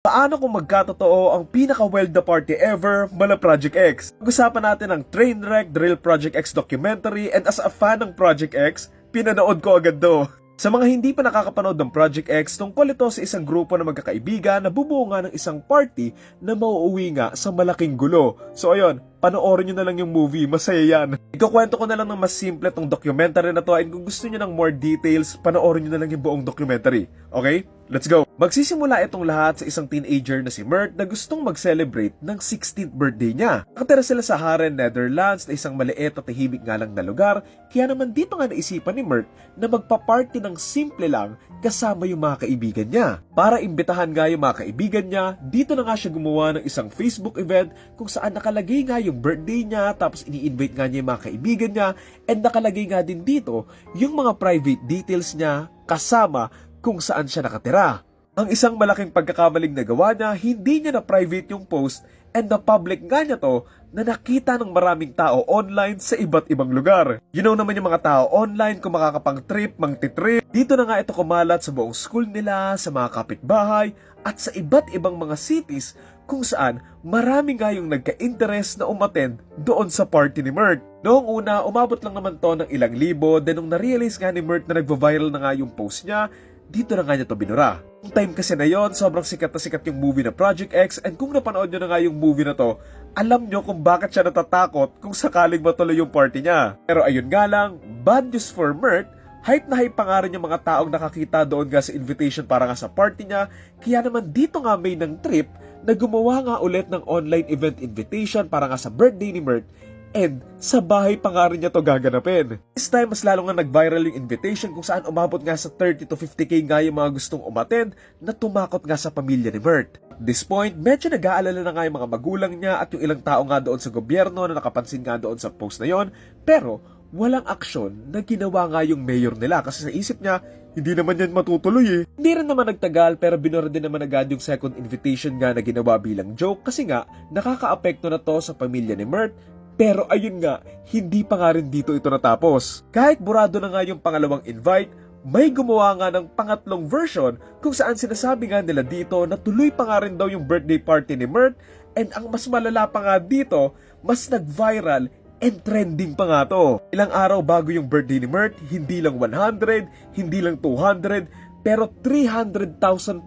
Paano kung magkatotoo ang pinaka-wild na party ever mala Project X? Pag-usapan natin ang Trainwreck, The Real Project X documentary and as a fan ng Project X, pinanood ko agad do. Sa mga hindi pa nakakapanood ng Project X, tungkol ito sa isang grupo ng magkakaibigan na bubuo nga ng isang party na mauuwi nga sa malaking gulo. So ayun, panoorin nyo na lang yung movie, masaya yan. Ikukwento ko na lang ng mas simple tong documentary na to and kung gusto nyo ng more details, panoorin nyo na lang yung buong documentary. Okay? Let's go! Magsisimula itong lahat sa isang teenager na si Mert na gustong mag-celebrate ng 16th birthday niya. Nakatira sila sa Haren, Netherlands na isang maliit at tahimik nga lang na lugar, kaya naman dito nga naisipan ni Mert na magpa-party ng simple lang kasama yung mga kaibigan niya. Para imbitahan nga yung mga kaibigan niya, dito na nga siya gumawa ng isang Facebook event kung saan nakalagay nga yung birthday niya tapos ini-invite nga niya yung mga kaibigan niya and nakalagay nga din dito yung mga private details niya kasama kung saan siya nakatira. Ang isang malaking pagkakamaling nagawa niya, hindi niya na private yung post and na public nga niya to na nakita ng maraming tao online sa iba't ibang lugar. You know naman yung mga tao online kung makakapang trip, mang titrip. Dito na nga ito kumalat sa buong school nila, sa mga kapitbahay, at sa iba't ibang mga cities kung saan marami nga yung nagka-interest na umattend doon sa party ni Mert. Noong una, umabot lang naman to ng ilang libo, then nung na-realize nga ni Mert na nagva-viral na nga yung post niya, dito na nga niya to binura. Yung time kasi na yon, sobrang sikat na sikat yung movie na Project X and kung napanood nyo na nga yung movie na to, alam nyo kung bakit siya natatakot kung sakaling matuloy yung party niya. Pero ayun nga lang, bad news for Mert, hype na hype pa nga rin yung mga taong nakakita doon nga sa invitation para nga sa party niya, kaya naman dito nga may ng trip na gumawa nga ulit ng online event invitation para nga sa birthday ni Mert And sa bahay pa nga rin niya to gaganapin. This time, mas lalo nga nag-viral yung invitation kung saan umabot nga sa 30 to 50k nga yung mga gustong umattend na tumakot nga sa pamilya ni Mert. At this point, medyo nag-aalala na nga yung mga magulang niya at yung ilang tao nga doon sa gobyerno na nakapansin nga doon sa post na yon. Pero, walang aksyon na ginawa nga yung mayor nila kasi sa isip niya, hindi naman yan matutuloy eh. Hindi rin naman nagtagal pero binura din naman agad yung second invitation nga na ginawa bilang joke kasi nga nakaka-apekto na to sa pamilya ni Mert pero ayun nga, hindi pa nga rin dito ito natapos. Kahit burado na nga yung pangalawang invite, may gumawa nga ng pangatlong version kung saan sinasabi nga nila dito na tuloy pa nga rin daw yung birthday party ni Mert and ang mas malala pa nga dito, mas nag-viral and trending pa nga to. Ilang araw bago yung birthday ni Mert, hindi lang 100, hindi lang 200, pero 300,000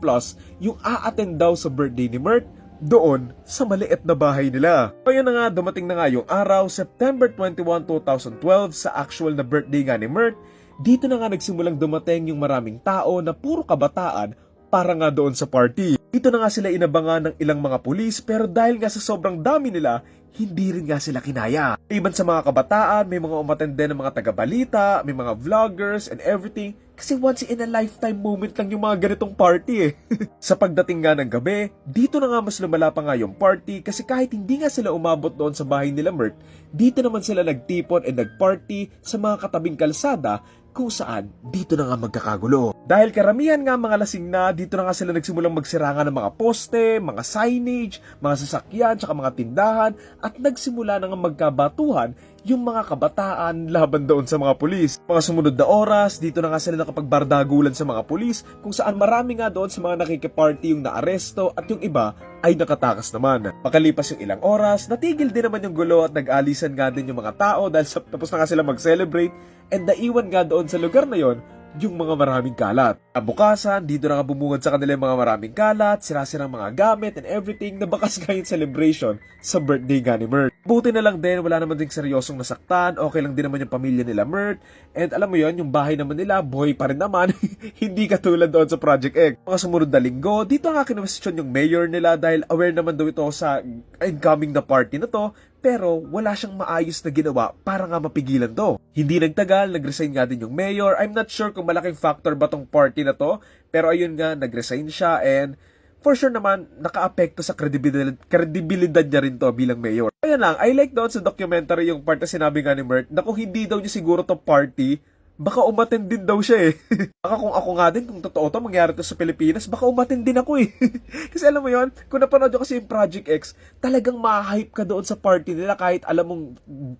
plus yung a-attend daw sa birthday ni Mert doon sa maliit na bahay nila. Kaya na nga dumating na nga yung araw, September 21, 2012 sa actual na birthday nga ni Mert, dito na nga nagsimulang dumating yung maraming tao na puro kabataan para nga doon sa party. Dito na nga sila inabangan ng ilang mga pulis pero dahil nga sa sobrang dami nila, hindi rin nga sila kinaya. Iban sa mga kabataan, may mga umatende ng mga taga-balita, may mga vloggers and everything kasi once in a lifetime moment lang yung mga ganitong party eh. sa pagdating nga ng gabi, dito na nga mas lumala pa nga yung party kasi kahit hindi nga sila umabot doon sa bahay nila Mert, dito naman sila nagtipon and nagparty sa mga katabing kalsada kung saan dito na nga magkakagulo. Dahil karamihan nga mga lasing na, dito na nga sila nagsimulang magsirangan ng mga poste, mga signage, mga sasakyan, tsaka mga tindahan, at nagsimula na nga magkabatuhan yung mga kabataan laban doon sa mga pulis. Mga sumunod na oras, dito na nga sila nakapagbardagulan sa mga pulis, kung saan marami nga doon sa mga nakikiparty yung naaresto at yung iba ay nakatakas naman. Makalipas yung ilang oras, natigil din naman yung gulo at nag-alisan nga din yung mga tao dahil sa, tapos na nga sila mag-celebrate and naiwan nga doon sa lugar na yon yung mga maraming kalat. Kabukasan, dito na nga sa kanila yung mga maraming kalat, sira-sirang mga gamit and everything na bakas nga yung celebration sa birthday nga ni Mert. Buti na lang din, wala naman ding seryosong nasaktan, okay lang din naman yung pamilya nila Mert, and alam mo yon yung bahay naman nila, buhay pa rin naman, hindi katulad doon sa Project Egg. Mga sumunod na linggo, dito nga kinwestiyon yung mayor nila dahil aware naman daw ito sa incoming na party na to, pero wala siyang maayos na ginawa para nga mapigilan to. Hindi nagtagal, nag-resign nga din yung mayor. I'm not sure kung malaking factor ba tong party na to, pero ayun nga, nag-resign siya and for sure naman, naka-apekto sa credibilidad, credibilidad niya rin to bilang mayor. Kaya lang, I like doon sa documentary yung part na sinabi nga ni Mert na kung hindi daw niya siguro to party, baka umaten din daw siya eh. baka kung ako nga din, kung totoo to, mangyari to sa Pilipinas, baka umaten din ako eh. kasi alam mo yon kung napanood ko kasi yung Project X, talagang ma-hype ka doon sa party nila kahit alam mong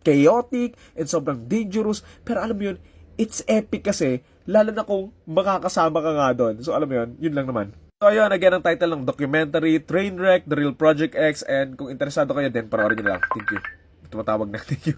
chaotic and sobrang dangerous. Pero alam mo yun, it's epic kasi, lalo na kung makakasama ka nga doon. So alam mo yun, yun lang naman. So ayun, again, ang title ng documentary, Trainwreck, The Real Project X, and kung interesado kayo din, panoorin nyo lang. Thank you. Tumatawag na, thank you.